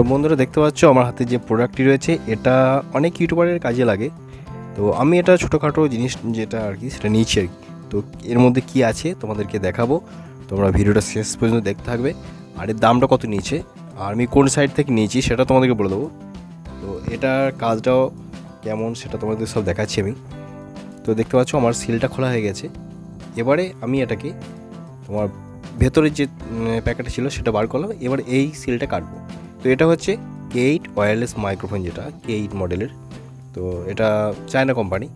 তো বন্ধুরা দেখতে পাচ্ছ আমার হাতে যে প্রোডাক্টটি রয়েছে, এটা অনেক ইউটিউবারের কাজে লাগে। তো আমি এটা ছোটোখাটো জিনিস যেটা আর কি, সেটা নিয়েছি আর কি। তো এর মধ্যে কি আছে তোমাদেরকে দেখাবো। তোমরা ভিডিওটা শেষ পর্যন্ত দেখতে থাকবে। আর এর দামটা কত নিয়েছে? আর আমি কোন সাইড থেকে নিয়েছি সেটা তোমাদেরকে বলে দেবো। তো এটার কাজটাও কেমন সেটা তোমাদের সব দেখাচ্ছি আমি। তো দেখতে পাচ্ছ আমার সিলটা খোলা হয়ে গেছে। এবারে আমি এটাকে তোমার ভেতরের যে প্যাকেটটা ছিল সেটা বার করলাম। এবার এই সিলটা কাটবো। তো এটা হচ্ছে কে এইট ওয়্যারলেস মাইক্রোফোন যেটা কে এইট মডেলের তো এটা চায়না কোম্পানি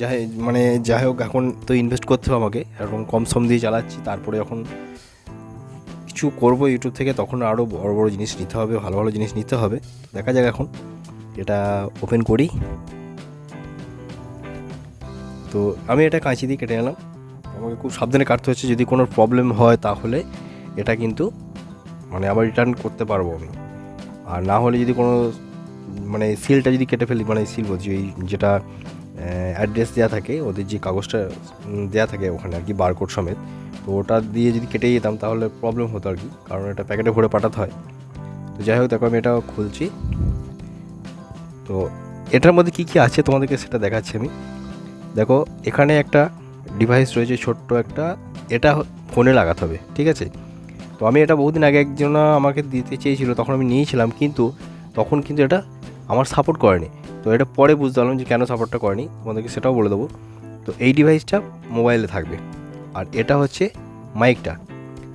যাই মানে যাই হোক, এখন তো ইনভেস্ট করতে হবে আমাকে। এখন কম সম দিয়ে চালাচ্ছি, তারপরে যখন কিছু করব ইউটিউব থেকে, তখন আরও বড় বড় জিনিস নিতে হবে, ভালো ভালো জিনিস নিতে হবে। দেখা যাক এখন, এটা ওপেন করি। তো আমি এটা কাঁচি দিয়ে কেটে নিলাম। আমাকে খুব সাবধানে কাটতে হচ্ছে, যদি কোনো প্রবলেম হয় তাহলে এটা কিন্তু মানে আবার রিটার্ন করতে পারব আমি। আর না হলে যদি কোনো মানে সিলটা যদি কেটে ফেলি মানে সিল বলছি, ওই যেটা অ্যাড্রেস দেওয়া থাকে, ওদের যে কাগজটা দেওয়া থাকে ওখানে আর কি বারকোড সমেত, তো ওটা দিয়ে যদি কেটে যেতাম তাহলে প্রবলেম হতো আর কি, কারণ এটা প্যাকেটে ভরে পাঠাতে হয়। তো যাই হোক, দেখো আমি এটা খুলছি। তো এটার মধ্যে কী কী আছে তোমাদেরকে সেটা দেখাচ্ছি আমি। দেখো, এখানে একটা ডিভাইস রয়েছে ছোট্ট একটা, এটা ফোনে লাগাতে হবে, ঠিক আছে? তো আমি এটা বহুদিন আগে একজন আমাকে দিতে চেয়েছিল, তখন আমি নিয়েছিলাম, কিন্তু তখন কিন্তু এটা আমার সাপোর্ট করেনি। তো এটা পরে বুঝতে পারলাম যে কেন সাপোর্টটা করেনি, তোমাদেরকে সেটাও বলে দেবো। তো এই ডিভাইসটা মোবাইলে থাকবে। আর এটা হচ্ছে মাইকটা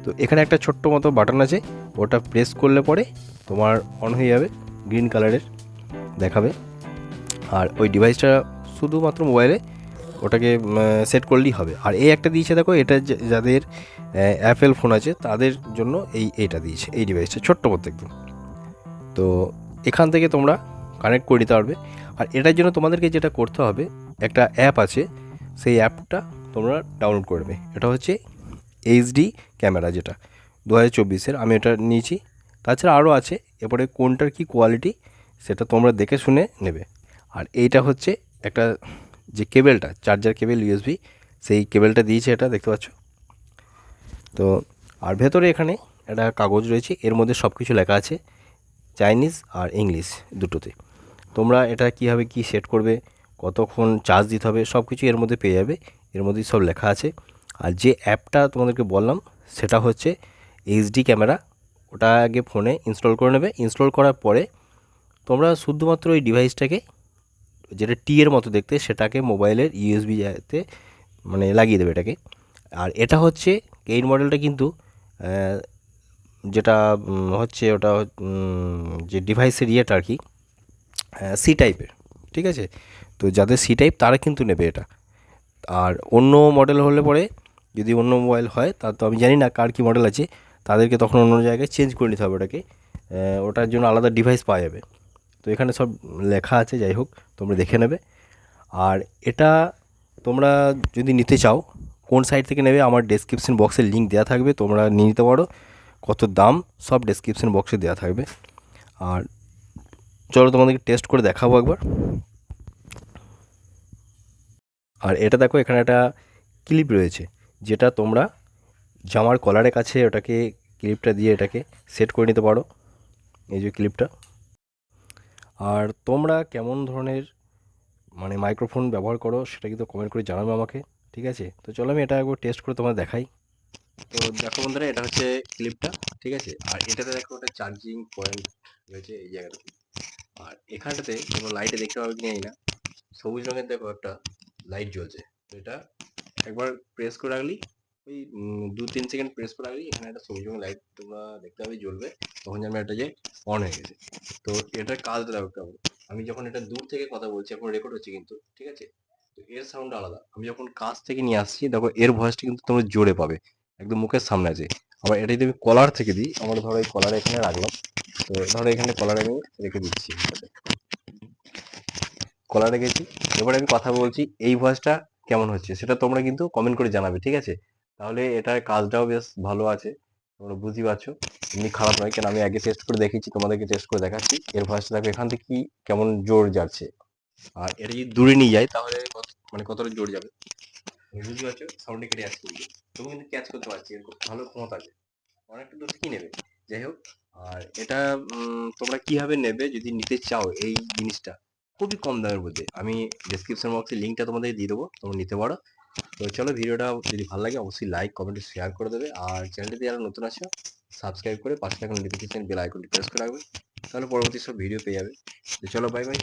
তো এখানে একটা ছোট্ট মতো বাটন আছে, ওটা প্রেস করলে পরে তোমার অন হয়ে যাবে গ্রিন কালারের দেখাবে। আর ওই ডিভাইসটা শুধুমাত্র মোবাইলে ওটাকে সেট করলেই হবে। আর এই একটা দিয়েছে দেখো, এটা যাদের অ্যাপেল ফোন আছে, তাদের জন্য এই এটা দিয়েছে, এই ডিভাইসটা ছোট্ট মতো একদম তো এখান থেকে তোমরা কানেক্ট করে নিতে পারবে। আর এটার জন্য তোমাদেরকে যেটা করতে হবে, একটা অ্যাপ আছে, সেই অ্যাপটা তোমরা ডাউনলোড করবে এটা হচ্ছে এইচডি ক্যামেরা যেটা দু হাজার চব্বিশের, আমি এটা নিয়েছি। তাছাড়া আরও আছে, এরপরে কোনটার কি কোয়ালিটি সেটা তোমরা দেখে শুনে নেবে। আর এইটা হচ্ছে একটা যে কেবেলটা, চার্জার কেবেল ইউএসবি সেই কেবেলটা দিয়েছে এটা, দেখতে পাচ্ছ? তো আর ভেতরে এখানে একটা কাগজ রয়েছে, এর মধ্যে সব কিছু লেখা আছে, চাইনিজ আর ইংলিশ দুটোতে। তোমরা এটা কীভাবে কি সেট করবে, কতক্ষণ চার্জ দিতে হবে সব কিছু এর মধ্যে পেয়ে যাবে, এর মধ্যেই সব লেখা আছে। আর যে অ্যাপটা তোমাদেরকে বললাম, সেটা হচ্ছে এইচডি ক্যামেরা, ওটা আগে ফোনে ইনস্টল করে নেবে। ইনস্টল করার পরে তোমরা শুধুমাত্র ওই ডিভাইসটাকে যেটা টি এর মতো দেখতে, সেটাকে মোবাইলের ইউএসবি তে মানে লাগিয়ে দেবে এটাকে। আর এটা হচ্ছে, এই মডেলটা কিন্তু যেটা হচ্ছে ওটা যে ডিভাইসের ইয়েটা আর কি সি টাইপের ঠিক আছে? তো যাদের সি টাইপ তারা কিন্তু নেবে এটা। আর অন্য মডেল হলে পরে, যদি অন্য মোবাইল হয়, তা তো আমি জানি না কার কী মডেল আছে, তাদেরকে তখন অন্য জায়গায় চেঞ্জ করে নিতে হবে ওটাকে। ওটার জন্য আলাদা ডিভাইস পাওয়া যাবে। তো এখানে সব লেখা আছে, যাই হোক, তোমরা দেখে নেবে। আর এটা তোমরা যদি নিতে চাও, কোন সাইট থেকে নেবে, আমার ডেসক্রিপশন বক্সে লিঙ্ক দেওয়া থাকবে, তোমরা নিয়ে নিতে পারো। কত দাম, সব ডেসক্রিপশন বক্সে দেওয়া থাকবে। আর চলো তোমাদেরকে টেস্ট করে দেখাবো একবার। আর এটা দেখো, এখানে একটা ক্লিপ রয়েছে, যেটা তোমরা জামার কলারের কাছে ওটাকে ক্লিপটা দিয়ে এটাকে সেট করে নিতে পারো। এই যে ক্লিপটা আর তোমরা কেমন ধরনের মানে মাইক্রোফোন ব্যবহার করো সেটা কিন্তু কমেন্ট করে জানাবে আমাকে, ঠিক আছে? তো চলো আমি এটা একবার টেস্ট করে তোমাদের দেখাই। তো দেখো বন্ধুরা, এটা হচ্ছে ক্লিপটা ঠিক আছে? আর এটাতে দেখো ওটা চার্জিং পয়েন্ট রয়েছে এই জায়গাটাতে। আর এখানটাতে কোনো লাইটে দেখতে পাবে কি জানি না, সবুজ রঙের দেখো একটা লাইট জ্বলছে। তো এটা একবার প্রেস করে রাখলি ওই দু তিন সেকেন্ড প্রেস করে রাখলি এখানে একটা সবুজ রঙের লাইট তোমরা দেখতে পাবে জ্বলবে, তখন জানবে এটা যে অন হয়ে গেছে। তো এটার কাজটা দেখো কেমন আমি যখন এটা দূর থেকে কথা বলছি, এখন রেকর্ড হচ্ছে কিন্তু, ঠিক আছে? তো এর সাউন্ড আলাদা। আমি যখন কাছ থেকে নিয়ে আসছি, দেখো এর ভয়েসটা কিন্তু তোমরা জোরে পাবে, একদম মুখের সামনে আছে। আবার এটা যদি আমি কলার থেকে দিই, আমার ধরো এই কলার এখানে রাখলাম, তো ধরো এখানে কলার আমি রেখে দিচ্ছি। কলার রেখেছি, এবারে আমি কথা বলছি, এই ভয়েসটা কেমন হচ্ছে, সেটা তোমরা কিন্তু কমেন্ট করে জানাবে, ঠিক আছে? তাহলে এটার কাজটাও বেশ ভালো আছে, তোমরা বুঝতে পারছ। এমনি খারাপ নয়, কেন আমি আগে টেস্ট করে দেখেছি তোমাদেরকে টেস্ট করে দেখাচ্ছি। এর ভয়েসটা দেখো, এখান থেকে কি, কেমন জোর যাচ্ছে। আর এটা যদি দূরে নিয়ে যায়, তাহলে মানে কতটা জোর যাবে? বুঝতে পারছ সাউন্ডে কেটে আসছে তুমি কিন্তু। ক্যাচ করতে পারছি এর খুব ভালো ক্ষমতা আছে। অনেকটা দোষ কি নেবে? যাই হোক, আর এটা তোমরা কীভাবে নেবে যদি নিতে চাও এই জিনিসটা? খুবই কম দামের মধ্যে। আমি ডেসক্রিপশন বক্সে লিঙ্কটা তোমাদের দিয়ে দেবো, তোমরা নিতে পারো। তো চলো ভিডিওটা যদি ভালো লাগে, অবশ্যই লাইক কমেন্ট শেয়ার করে দেবে। আর চ্যানেলটিতে যারা নতুন আছো সাবস্ক্রাইব করে পাশে থাকা নোটিফিকেশন বেল আইকনটি প্রেস করে রাখবে। তাহলে পরবর্তী সব ভিডিও পেয়ে যাবে। তো চলো বাই বাই